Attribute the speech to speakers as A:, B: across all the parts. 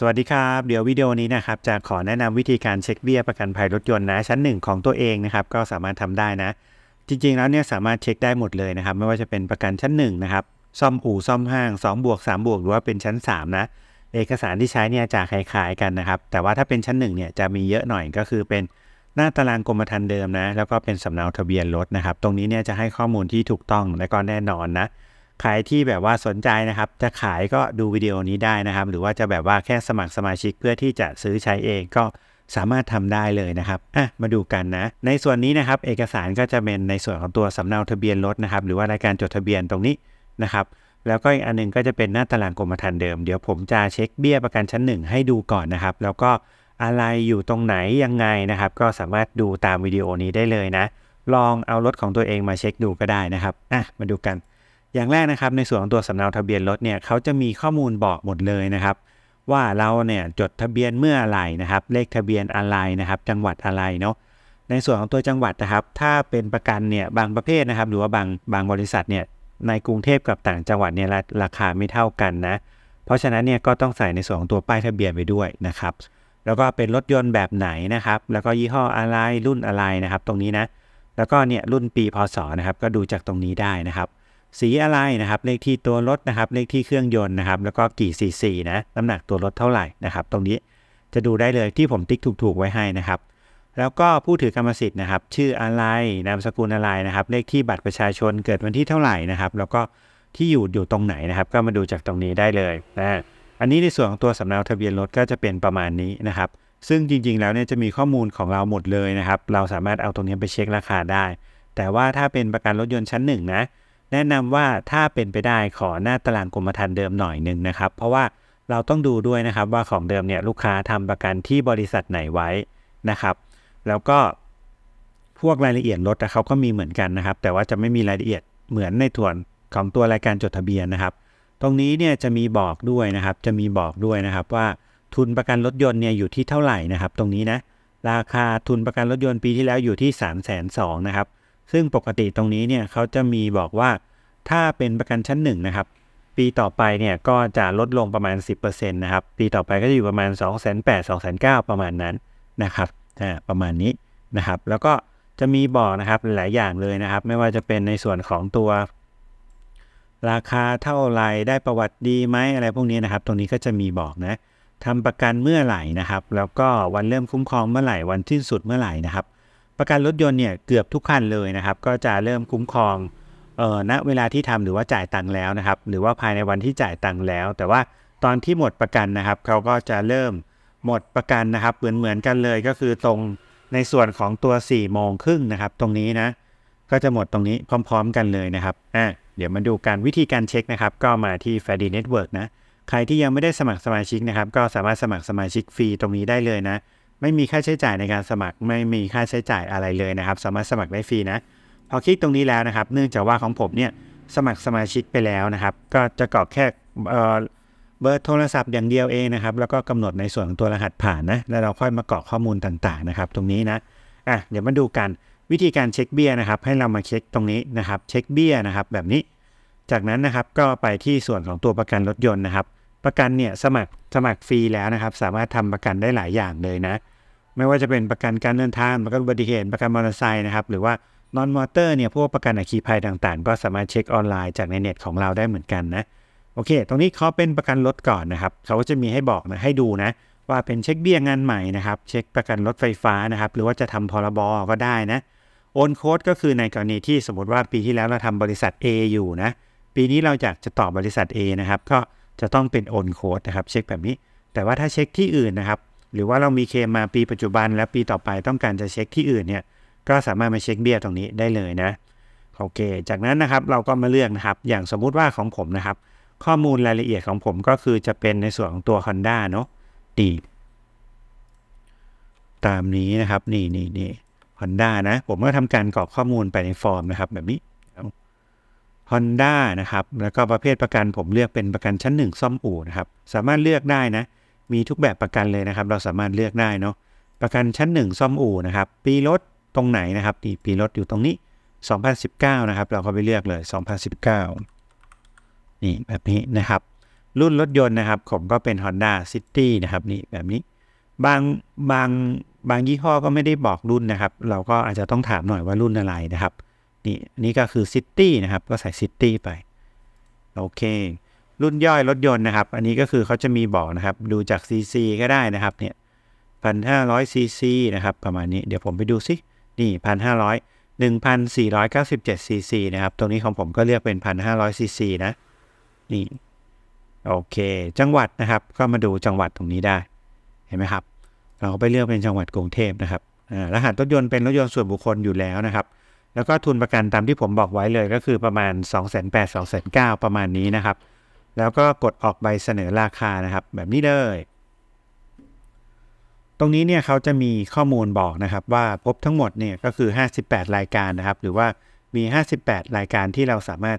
A: สวัสดีครับ เดี๋ยววิดีโอนี้นะครับจะขอแนะนำวิธีการเช็คเบี้ยประกันภัยรถยนต์นะชั้นหนึ่งของตัวเองนะครับก็สามารถทำได้นะ จริงๆแล้วเนี่ยสามารถเช็คได้หมดเลยนะครับไม่ว่าจะเป็นประกันชั้นหนึ่งนะครับซ่อมอู่ซ่อมห้าง2บวก3บวกหรือว่าเป็นชั้น 3 นะ เอกสารที่ใช้เนี่ยจะคล้ายๆกันนะครับแต่ว่าถ้าเป็นชั้นหนึ่งเนี่ยจะมีเยอะหน่อยก็คือเป็นหน้าตารางกรมธรรม์เดิมนะแล้วก็เป็นสำเนาทะเบียนรถนะครับตรงนี้เนี่ยจะให้ข้อมูลที่ถูกต้องและก็แน่นอนนะ ใครที่แบบว่าสนใจนะครับ จะขายก็ดูวิดีโอนี้ได้นะครับ หรือว่าจะแบบว่าแค่สมัครสมาชิกเพื่อที่จะซื้อใช้เองก็สามารถทำได้เลยนะครับอะมาดูกันนะ ในส่วนนี้นะครับ เอกสารก็จะเป็นในส่วนของตัวสำเนาทะเบียนรถนะครับ หรือว่ารายการจดทะเบียนตรงนี้นะครับ แล้วก็อีกอันหนึงก็จะเป็นหน้าตารางกรมธรรม์เดิม เดี๋ยวผมจะเช็คเบี้ยประกันชั้นหนึ่งให้ดูก่อนนะครับ แล้วก็อะไรอยู่ตรงไหนยังไงนะครับ ก็สามารถดูตามวิดีโอนี้ได้เลยนะ ลองเอารถของตัวเองมาเช็คดูก็ได้นะครับอะมาดูกัน อย่างแรกนะครับในส่วนของตัวสำเนาทะเบียนรถเนี่ยเขาจะมีข้อมูลบอกหมดเลยนะครับ ว่าเราเนี่ยจดทะเบียนเมื่อไรนะครับ เลขทะเบียนอะไรนะครับ จังหวัดอะไรเนาะในส่วนของตัวจังหวัดนะครับ ถ้าเป็นประกันเนี่ยบางประเภทนะครับ หรือว่าบางบางบริษัทเนี่ยในกรุงเทพกับต่างจังหวัดเนี่ยรราคาไม่เท่ากันนะ เพราะฉะนั้นเนี่ยก็ต้องใส่ในส่วนของตัวป้ายทะเบียนไปด้วยนะครับ แล้วก็เป็นรถยนต์แบบไหนนะครับ แล้วก็ยี่ห้ออะไรรุ่นอะไรนะครับ ตรงนี้นะ แล้วก็เนี่ยรุ่นปีพศนะครับ ก็ดูจากตรงนี้ได้นะครับ สีอะไรนะครับ เลขที่ตัวรถนะครับ เลขที่เครื่องยนต์นะครับ แล้วก็กี่ซีซีนะน้ำหนักตัวรถเท่าไหร่นะครับ ตรงนี้จะดูได้เลยที่ผมติ๊กถูกๆไว้ให้นะครับ แล้วก็ผู้ถือกรรมสิทธิ์นะครับ ชื่ออะไร นามสกุลอะไรนะครับ เลขที่บัตรประชาชนเกิดวันที่เท่าไหร่นะครับ แล้วก็ที่อยู่อยู่ตรงไหนนะครับ ก็มาดูจากตรงนี้ได้เลยนะอันนี้ในส่วนของตัวสำเนาทะเบียนรถก็จะเป็นประมาณนี้นะครับ ซึ่งจริงๆ แล้วเนี่ยจะมีข้อมูลของเราหมดเลยนะครับ เราสามารถเอาตรงนี้ไปเช็คราคาได้ แต่ว่าถ้าเป็นประกันรถยนต์ชั้นหนึ่งนะ แนะนำว่าถ้าเป็นไปได้ขอหน้าตารางกรมธรรม์เดิมหน่อยหนึ่งนะครับ เพราะว่าเราต้องดูด้วยนะครับว่าของเดิมเนี่ยลูกค้าทำประกันที่บริษัทไหนไว้นะครับ แล้วก็พวกรายละเอียดรถอะเขาก็มีเหมือนกันนะครับ แต่ว่าจะไม่มีรายละเอียดเหมือนในส่วนของตัวรายการจดทะเบียนนะครับ ตรงนี้เนี่ยจะมีบอกด้วยนะครับ จะมีบอกด้วยนะครับว่าทุนประกันรถยนต์เนี่ยอยู่ที่เท่าไหร่นะครับ ตรงนี้นะราคาทุนประกันรถยนต์ปีที่แล้วอยู่ที่3ามแสนสองนะครับ ซึ่งปกติตรงนี้เนี่ยเขาจะมีบอกว่าถ้าเป็นประกันชั้นหนึ่งนะครับปีต่อไปเนี่ยก็จะลดลงประมาณ 10%นะครับปีต่อไปก็จะอยู่ประมาณ 2 8 0 0 0 2 9 0 0ประมาณนั้นนะครับอ่าประมาณนี้นะครับแล้วก็จะมีบอกนะครับหลายอย่างเลยนะครับ ไม่ว่าจะเป็นในส่วนของตัว ราคาเท่าไรได้ประวัติดีไหมอะไรพวกนี้นะครับ ตรงนี้ก็จะมีบอกนะทำประกันเมื่อไหร่นะครับ แล้วก็วันเริ่มคุ้มครองเมื่อไหร่วันสิ้นสุดเมื่อไหร่นะครับ ประกันรถยนต์เนี่ยเกือบทุกคันเลยนะครับ ก็จะเริ่มคุ้มครองเอ่อณเวลาที่ทำหรือว่าจ่ายตังค์แล้วนะครับ หรือว่าภายในวันที่จ่ายตังค์แล้ว แต่ว่าตอนที่หมดประกันนะครับเขาก็จะเริ่มหมดประกันนะครับ เหมือนเหมือนกันเลยก็คือตรงในส่วนของตัว4ี่โมงครึ่งนะครับ ตรงนี้นะ ก็จะหมดตรงนี้พร้อม ๆ กันเลยนะครับอะเดี๋ยวมาดูการวิธีการเช็คนะครับ ก็มาที่ f a d y Network นะใครที่ยังไม่ได้สมัครสมาชิกนะครับ ก็สามารถสมัครสมาชิกฟรีตรงนี้ได้เลยนะ ไม่มีค่าใช้จ่ายในการสมัคร ไม่มีค่าใช้จ่ายอะไรเลยนะครับ สามารถสมัครได้ฟรีนะ พอคลิกตรงนี้แล้วนะครับ เนื่องจากว่าของผมเนี่ยสมัครสมาชิกไปแล้วนะครับ ก็จะกรอกแค่เบอร์โทรศัพท์อย่างเดียวเองนะครับ แล้วก็กำหนดในส่วนของตัวรหัสผ่านนะ แล้วเราค่อยมากรอกข้อมูลต่างๆนะครับ ตรงนี้นะอะเดี๋ยวมาดูกันวิธีการเช็คเบี้ยนะครับ ให้เรามาเช็คตรงนี้นะครับ เช็คเบี้ยนะครับ แบบนี้ จากนั้นนะครับก็ไปที่ส่วนของตัวประกันรถยนต์นะครับ ประกันเนี่ยสมัครสมัครฟรีแล้วนะครับ สามารถทำประกันได้หลายอย่างเลยนะ ไม่ว่าจะเป็นประกันการเดินทางประกันอุบัติเหตุประกันมอเตอร์ไซค์นะครับ หรือว่านอนมอเตอร์เนี่ยพวกประกันอัคคีภัยต่างๆ ก็สามารถเช็คออนไลน์จากในเน็ตของเราได้เหมือนกันนะโอเค ตรงนี้เขาเป็นประกันรถก่อนนะครับ เขาก็จะมีให้บอกนะให้ดูนะ ว่าเป็นเช็คเบี้ยงานใหม่นะครับ เช็คประกันรถไฟฟ้านะครับ หรือว่าจะทำพรบก็ได้นะโอนโค้ดก็คือในกรณีที่สมมติว่าปีที่แล้วเราทำบริษัท A อยู่นะ ปีนี้เราอยากจะต่อบริษัท A นะครับ ก็ จะต้องเป็นโอนโค้ดนะครับเช็คแบบนี้ แต่ว่าถ้าเช็คที่อื่นนะครับ หรือว่าเรามีเคมมาปีปัจจุบันและปีต่อไปต้องการจะเช็คที่อื่นเนี่ยก็สามารถมาเช็คเบี้ยตรงนี้ได้เลยนะโอเค จากนั้นนะครับเราก็มาเลือกนะครับ อย่างสมมุติว่าของผมนะครับ ข้อมูลรายละเอียดของผมก็คือจะเป็นในส่วนของตัว Honda เนาะดีตามนี้นะครับ นี่นี่นี่ Honda นะ ผมก็ทำการกรอกข้อมูลไปในฟอร์มนะครับ แบบนี้ Honda นะครับ แล้วก็ประเภทประกันผมเลือกเป็นประกันชั้นหนึ่งซ่อมอู่นะครับ สามารถเลือกได้นะ มีทุกแบบประกันเลยนะครับ เราสามารถเลือกได้เนาะ ประกันชั้นหนึ่งซ่อมอู่นะครับ ปีรถตรงไหนนะครับนี่ปีรถอยู่ตรงนี้ 2019 นะครับ เราก็ไปเลือกเลย 2019 นี่แบบนี้นะครับ รุ่นรถยนต์นะครับผมก็เป็น Honda City นะครับนี่แบบนี้ บางบางบางยี่ห้อก็ไม่ได้บอกรุ่นนะครับ เราก็อาจจะต้องถามหน่อยว่ารุ่นอะไรนะครับ นี่อันนี้ก็คือ City นะครับ ก็ใส่ City ไป โอเค รุ่นย่อยรถยนต์นะครับ อันนี้ก็คือเขาจะมีบอกนะครับ ดูจาก CC ก็ได้นะครับ เนี่ยพันห้าร้อยซีซีนะครับ ประมาณนี้ เดี๋ยวผมไปดูซิ นี่พันห้าร้อยหนึ่งพันสี่ร้อยเก้าสิบเจ็ดซีซีนะครับ ตรงนี้ของผมก็เลือกเป็นพันห้าร้อยซีซีนะ นี่ โอเค จังหวัดนะครับ ก็มาดูจังหวัดตรงนี้ได้ เห็นไหมครับ เราก็ไปเลือกเป็นจังหวัดกรุงเทพนะครับรหัสรถยนต์เป็นรถยนต์ส่วนบุคคลอยู่แล้วนะครับ แล้วก็ทุนประกันตามที่ผมบอกไว้เลยก็คือประมาณ 2 8 0 0 0 2 9 0 0ประมาณนี้นะครับ แล้วก็กดออกใบเสนอราคานะครับ แบบนี้เลย ตรงนี้เนี่ยเขาจะมีข้อมูลบอกนะครับ ว่าพบทั้งหมดเนี่ยก็คือ 58 รายการนะครับ หรือว่ามี 58 รายการที่เราสามารถ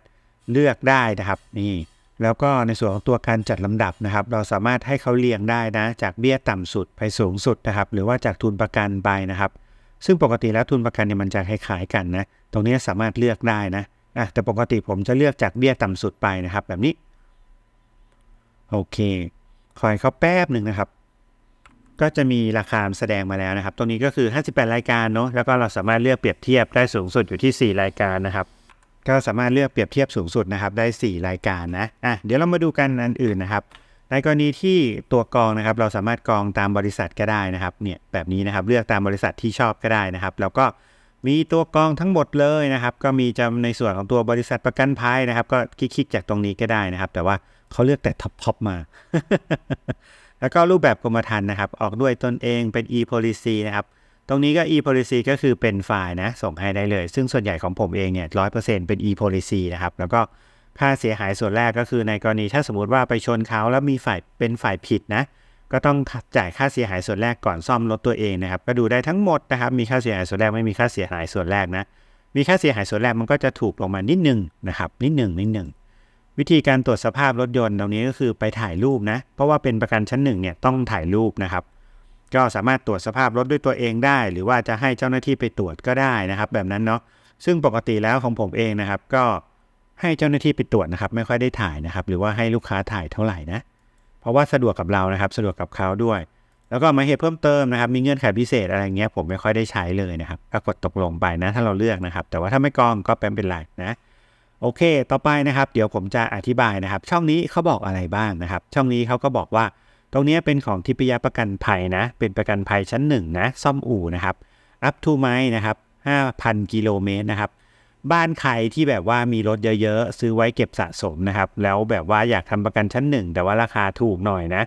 A: เลือกได้นะครับนี่แล้วก็ในส่วนของตัวการจัดลำดับนะครับ เราสามารถให้เขาเรียงได้นะ จากเบี้ยต่ำสุดไปสูงสุดนะครับ หรือว่าจากทุนประกันไปนะครับ ซึ่งปกติแล้วทุนประกันเนี่ยมันจะคล้ายๆกันนะ ตรงนี้สามารถเลือกได้นะอะแต่ปกติผมจะเลือกจากเบี้ยต่ำสุดไปนะครับ แบบนี้ โอเค คอยเขาแป๊บหนึ่งนะครับ ก็จะมีราคาแสดงมาแล้วนะครับ ตรงนี้ก็คือ 58 รายการเนาะ แล้วก็เราสามารถเลือกเปรียบเทียบได้สูงสุดอยู่ที่ 4 รายการนะครับ ก็สามารถเลือกเปรียบเทียบสูงสุดนะครับ ได้ 4 รายการนะ อะ เดี๋ยวเรามาดูกันอันอื่นนะครับ ในกรณีที่ตัวกองนะครับเราสามารถกองตามบริษัทก็ได้นะครับเนี่ยแบบนี้นะครับเลือกตามบริษัทที่ชอบก็ได้นะครับ แล้วก็มีตัวกองทั้งหมดเลยนะครับ ก็มีจำในส่วนของตัวบริษัทประกันภัยนะครับ ก็คลิกจากตรงนี้ก็ได้นะครับ แต่ว่าเขาเลือกแต่ท็อปๆมา แล้วก็รูปแบบกรมธรรม์นะครับ ออกด้วยตนเองเป็น e-policy นะครับ ตรงนี้ก็ e-policy ก็คือเป็นไฟล์นะส่งให้ได้เลย ซึ่งส่วนใหญ่ของผมเองเนี่ยร้อยเปอร์เซ็นต์เป็น e-policy นะครับแล้วก็ ค่าเสียหายส่วนแรกก็คือในกรณีถ้าสมมติว่าไปชนเขาแล้วมีฝ่ายเป็นฝ่ายผิดนะก็ต้องจ่ายค่าเสียหายส่วนแรกก่อนซ่อมรถตัวเองนะครับ ก็ดูได้ทั้งหมดนะครับมีค่าเสียหายส่วนแรกไม่มีค่าเสียหายส่วนแรกนะมีค่าเสียหายส่วนแรกมันก็จะถูกลงมานิดนึงนะครับนิดหนึ่งนิดหนึ่งวิธีการตรวจสภาพรถยนต์ตรงนี้ก็คือไปถ่ายรูปนะเพราะว่าเป็นประกันชั้นหนึ่งเนี่ยต้องถ่ายรูปนะครับ ก็สามารถตรวจสภาพรถด้วยตัวเองได้ หรือว่าจะให้เจ้าหน้าที่ไปตรวจก็ได้นะครับ แบบนั้นเนาะซึ่งปกติแล้วของผมเองนะครับ ก็ ให้เจ้าหน้าที่ไปตรวจนะครับ ไม่ค่อยได้ถ่ายนะครับ หรือว่าให้ลูกค้าถ่ายเท่าไหร่นะ เพราะว่าสะดวกกับเรานะครับ สะดวกกับเขาด้วย แล้วก็หมายเหตุเพิ่มเติมนะครับ มีเงื่อนไขพิเศษอะไรเงี้ยผมไม่ค่อยได้ใช้เลยนะครับก็กดตกลงไปนะถ้าเราเลือกนะครับ แต่ว่าถ้าไม่กองก็เป็นเป็นไรนะโอเค ต่อไปนะครับ เดี๋ยวผมจะอธิบายนะครับ ช่องนี้เขาบอกอะไรบ้างนะครับ ช่องนี้เขาก็บอกว่า ตรงนี้เป็นของทิพยประกันภัยนะ เป็นประกันภัยชั้นหนึ่งนะ ซ่อมอู่นะครับ up to ไม้นะครับ5,000 กิโลเมตรนะครับ บ้านใครที่แบบว่ามีรถเยอะๆ ซื้อไว้เก็บสะสมนะครับ แล้วแบบว่าอยากทำประกันชั้นหนึ่งแต่ว่าราคาถูกหน่อยนะ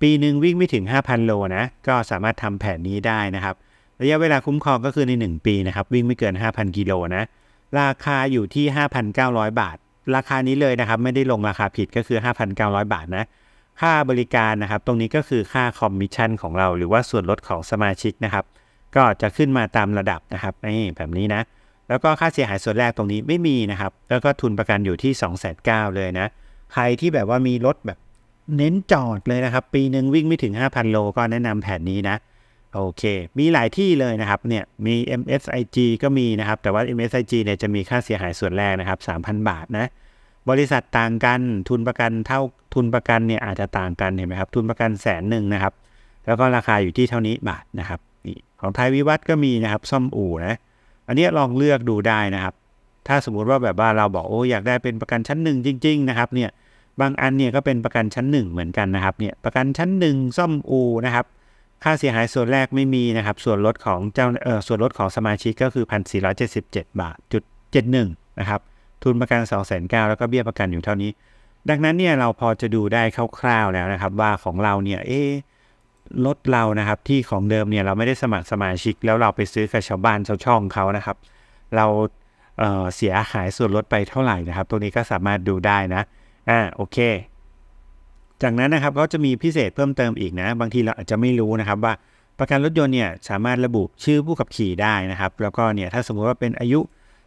A: ปีหนึ่งวิ่งไม่ถึง 5,000 โลนะ ก็สามารถทำแผนนี้ได้นะครับ ระยะเวลาคุ้มครองก็คือใน 1 ปีนะครับ วิ่งไม่เกิน 5,000 กิโลนะ ราคาอยู่ที่ 5,900 บาท ราคานี้เลยนะครับ ไม่ได้ลงราคาผิดก็คือ 5,900 บาทนะ ค่าบริการนะครับ ตรงนี้ก็คือค่าคอมมิชชั่นของเรา หรือว่าส่วนลดของสมาชิกนะครับ ก็จะขึ้นมาตามระดับนะครับนี่แบบนี้นะ แล้วก็ค่าเสียหายส่วนแรกตรงนี้ไม่มีนะครับ แล้วก็ทุนประกันอยู่ที่ 2 9 0 0 0เลยนะ ใครที่แบบว่ามีรถแบบเน้นจอดเลยนะครับ ปีหนึ่งวิ่งไม่ถึง 5,000 โลก็แนะนำแผนนี้นะ โอเค มีหลายที่เลยนะครับ เนี่ย มี MSIG ก็มีนะครับ แต่ว่า MSIG เนี่ยจะมีค่าเสียหายส่วนแรกนะครับ 3,000 บาทนะ บริษัทต่างกัน ทุนประกันเท่า ทุนประกันเนี่ยอาจจะต่างกันเห็นไหมครับ ทุนประกันแสนหนึ่งนะครับ แล้วก็ราคาอยู่ที่เท่านี้บาทนะครับ ของไทยวิวัฒน์ก็มีนะครับ ซ่อมอู่นะ อันนี้ลองเลือกดูได้นะครับ ถ้าสมมุติว่าแบบว่าเราบอกโอ้อยากได้เป็นประกันชั้นหนึ่งจริง ๆ นะครับเนี่ยบางอันเนี่ยก็เป็นประกันชั้นหนึ่งเหมือนกันนะครับเนี่ยประกันชั้นหนึ่งซ่อมอูนะครับค่าเสียหายส่วนแรกไม่มีนะครับ ส่วนลดของเจ้าเออส่วนลดของสมาชิกก็คือ 1,477 บาทจุด71นะครับทุนประกัน 2 9 0 0 0แล้วก็เบี้ยประกันอยู่เท่านี้ ดังนั้นเนี่ยเราพอจะดูได้คร่าวๆแล้วนะครับ ว่าของเราเนี่ยเอ๊ รถเรานะครับที่ของเดิมเนี่ยเราไม่ได้สมัครสมาชิก แล้วเราไปซื้อกับชาวบ้านชาวช่องเขานะครับ เราเเสียหายส่วนลดไปเท่าไหร่นะครับ ตรงนี้ก็สามารถดูได้นะอ่าโอเค จากนั้นนะครับก็จะมีพิเศษเพิ่มเติมอีกนะ บางทีเราอาจจะไม่รู้นะครับว่าประกันรถยนต์เนี่ยสามารถระบุชื่อผู้ขับขี่ได้นะครับ แล้วก็เนี่ยถ้าสมมุติว่าเป็นอายุ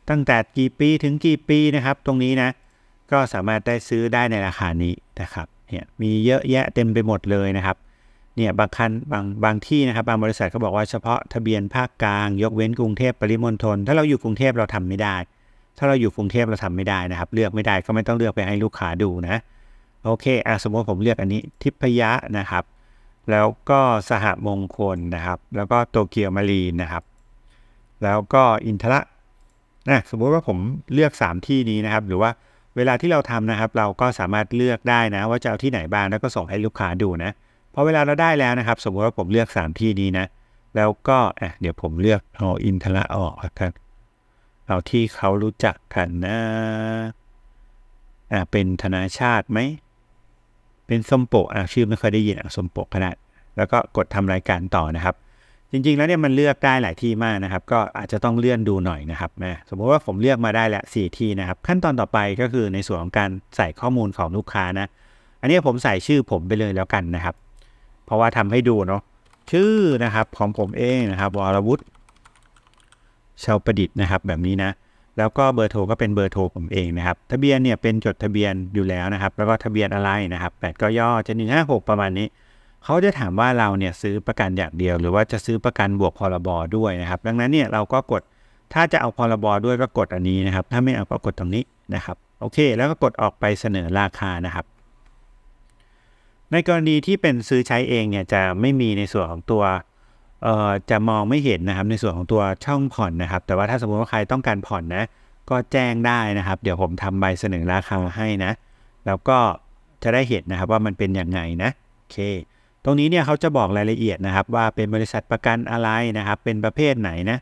A: ตั้งแต่กี่ปีถึงกี่ปีนะครับ ตรงนี้นะ ก็สามารถได้ซื้อได้ในราคานี้นะครับเนี่ยมีเยอะแยะเต็มไปหมดเลยนะครับ เนี่ยบางคันบางบางที่นะครับบางบริษัทก็บอกว่าเฉพาะทะเบียนภาคกลาง ยกเว้นกรุงเทพปริมณฑลถ้าเราอยู่กรุงเทพเราทำไม่ได้ ถ้าเราอยู่กรุงเทพเราทำไม่ได้นะครับ เลือกไม่ได้ก็ไม่ต้องเลือกไปให้ลูกค้าดูนะโอเคอะสมมติผมเลือกอันนี้ทิพยะนะครับ แล้วก็สหมงคลนะครับ แล้วก็โตเกียวมารีนนะครับ แล้วก็อินทระนะสมมุติว่าผมเลือก 3 ที่นี้นะครับ หรือว่าเวลาที่เราทำนะครับ เราก็สามารถเลือกได้นะ ว่าจะเอาที่ไหนบ้างแล้วก็ส่งให้ลูกค้าดูนะ พอเวลาเราได้แล้วนะครับ สมมติว่าผมเลือก 3 ที่นี้นะ แล้วก็อะเดี๋ยวผมเลือกเอาอินทระออกแล้วกันเอาที่เขารู้จักกันนะอะเป็นธนาชาติไหม เป็นส้มโปะอะชื่อไม่เคยได้ยินอะส้มโปะก็ได้แล้วก็กดทำรายการต่อนะครับ จริง ๆ แล้วเนี่ยมันเลือกได้หลายที่มากนะครับ ก็อาจจะต้องเลื่อนดูหน่อยนะครับนะสมมติว่าผมเลือกมาได้แล้ว4ที่นะครับ ขั้นตอนต่อไปก็คือในส่วนของการใส่ข้อมูลของลูกค้านะ อันนี้ผมใส่ชื่อผมไปเลยแล้วกันนะครับ เพราะว่าทำให้ดูเนาะชื่อนะครับของผมเองนะครับวรวุฒิชาวประดิษฐ์นะครับแบบนี้นะแล้วก็เบอร์โทรก็เป็นเบอร์โทรผมเองนะครับ ทะเบียนเนี่ยเป็นจดทะเบียนอยู่แล้วนะครับ แล้วก็ทะเบียนอะไรนะครับ8ก็ย่อจะ1 5 6ประมาณนี้ เขาจะถามว่าเราเนี่ยซื้อประกันอย่างเดียว หรือว่าจะซื้อประกันบวกพรบด้วยนะครับ ดังนั้นเนี่ยเราก็กดถ้าจะเอาพรบด้วยก็กดอันนี้นะครับ ถ้าไม่เอาก็กดตรงนี้นะครับ โอเค แล้วก็กดออกไปเสนอราคานะครับ ในกรณีที่เป็นซื้อใช้เองเนี่ยจะไม่มีในส่วนของตัวเอ่อจะมองไม่เห็นนะครับในส่วนของตัวช่องผ่อนนะครับ แต่ว่าถ้าสมมติว่าใครต้องการผ่อนนะ ก็แจ้งได้นะครับ เดี๋ยวผมทำใบเสนอราคาให้นะ แล้วก็จะได้เห็นนะครับว่ามันเป็นยังไงนะโอเค ตรงนี้เนี่ยเขาจะบอกรายละเอียดนะครับ ว่าเป็นบริษัทประกันอะไรนะครับ เป็นประเภทไหนนะ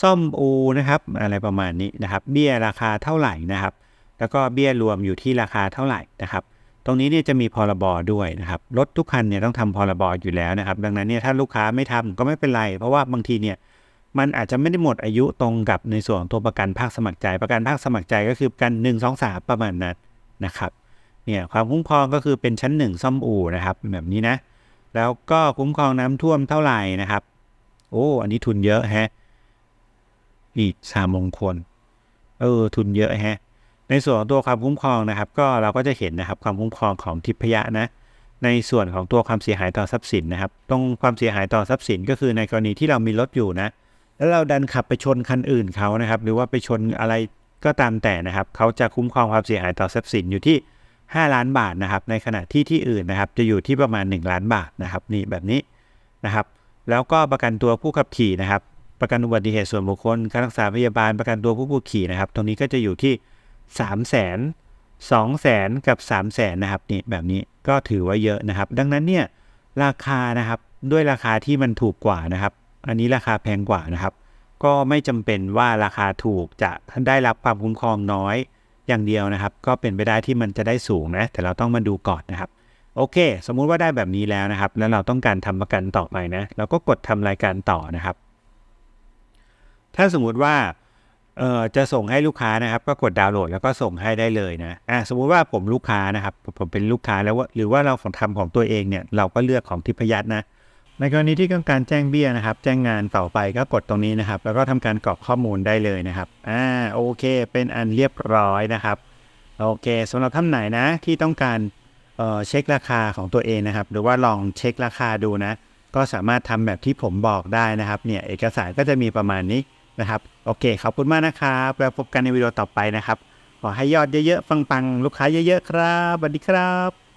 A: ซ่อมอูนะครับอะไรประมาณนี้นะครับ เบี้ยราคาเท่าไหร่นะครับ แล้วก็เบี้ยรวมอยู่ที่ราคาเท่าไหร่นะครับ ตรงนี้เนี่ยจะมีพรบด้วยนะครับรถทุกคันเนี่ยต้องทำพรบอยู่แล้วนะครับ ดังนั้นเนี่ยถ้าลูกค้าไม่ทำก็ไม่เป็นไร เพราะว่าบางทีเนี่ยมันอาจจะไม่ได้หมดอายุตรงกับในส่วนของตัวประกันภาคสมัครใจ ประกันภาคสมัครใจก็คือประกัน1 2 3 ประมาณนั้นนะครับเนี่ยความคุ้มครองก็คือเป็นชั้น 1 ซ่อมอู่นะครับแบบนี้นะ แล้วก็คุ้มครองน้ำท่วมเท่าไหร่นะครับ โอ้อันนี้ทุนเยอะแฮะอีกสามมงคลเออทุนเยอะแฮะ ในส่วนของตัวความคุ้มครองนะครับ ก็เราก็จะเห็นนะครับความคุ้มครองของทิพยะนะในส่วนของตัวความเสียหายต่อทรัพย์สินนะครับ ตรงความเสียหายต่อทรัพย์สินก็คือในกรณีที่เรามีรถอยู่นะ แล้วเราดันขับไปชนคันอื่นเขานะครับ หรือว่าไปชนอะไรก็ตามแต่นะครับ เขาจะคุ้มครองความเสียหายต่อทรัพย์สินอยู่ที่ 5 ล้านบาทนะครับ ในขณะที่ที่อื่นนะครับ จะอยู่ที่ประมาณ 1 ล้านบาทนะครับ นี่แบบนี้นะครับ แล้วก็ประกันตัวผู้ขับขี่นะครับ ประกันอุบัติเหตุส่วนบุคคลการรักษาพยาบาลประกันตัวผู้ขับขี่นะครับ ตรงนี้ก็จะอยู่ที่ 3 0 0 0 0 0 2 0 0 0 0กับ3 0 0 0 0นนะครับนี่แบบนี้ก็ถือว่าเยอะนะครับ ดังนั้นเนี่ยราคานะครับด้วยราคาที่มันถูกกว่านะครับ อันนี้ราคาแพงกว่านะครับ ก็ไม่จำเป็นว่าราคาถูกจะได้รับความคุ้มครองน้อยอย่างเดียวนะครับ ก็เป็นไปได้ที่มันจะได้สูงนะแต่เราต้องมาดูก่อนนะครับ โอเค สมมุติว่าได้แบบนี้แล้วนะครับ แล้วเราต้องการทำประกันต่อไปนะเราก็กดทำรายการต่อนะครับ ถ้าสมมุติว่า เอ่อจะส่งให้ลูกค้านะครับ ก็กดดาวน์โหลดแล้วก็ส่งให้ได้เลยนะอะสมมุติว่าผมลูกค้านะครับ ผมเป็นลูกค้าแล้วว่าหรือว่าเราของทำของตัวเองเนี่ยเราก็เลือกของทิพยัตนะในกรณีที่ต้องการแจ้งเบี้ยนะครับ แจ้งงานต่อไปก็กดตรงนี้นะครับ แล้วก็ทำการกรอกข้อมูลได้เลยนะครับอ่าโอเค เป็นอันเรียบร้อยนะครับโอเคสำหรับท่านไหนนะที่ต้องการเอ่อเช็คราคาของตัวเองนะครับ หรือว่าลองเช็คราคาดูนะ ก็สามารถทำแบบที่ผมบอกได้นะครับเนี่ยเอกสารก็จะมีประมาณนี้ นะครับ โอเค ขอบคุณมากนะครับแล้วพบกันในวิดีโอต่อไปนะครับ ขอให้ยอดเยอะๆ ปังๆ ลูกค้าเยอะๆ ครับสวัสดีครับ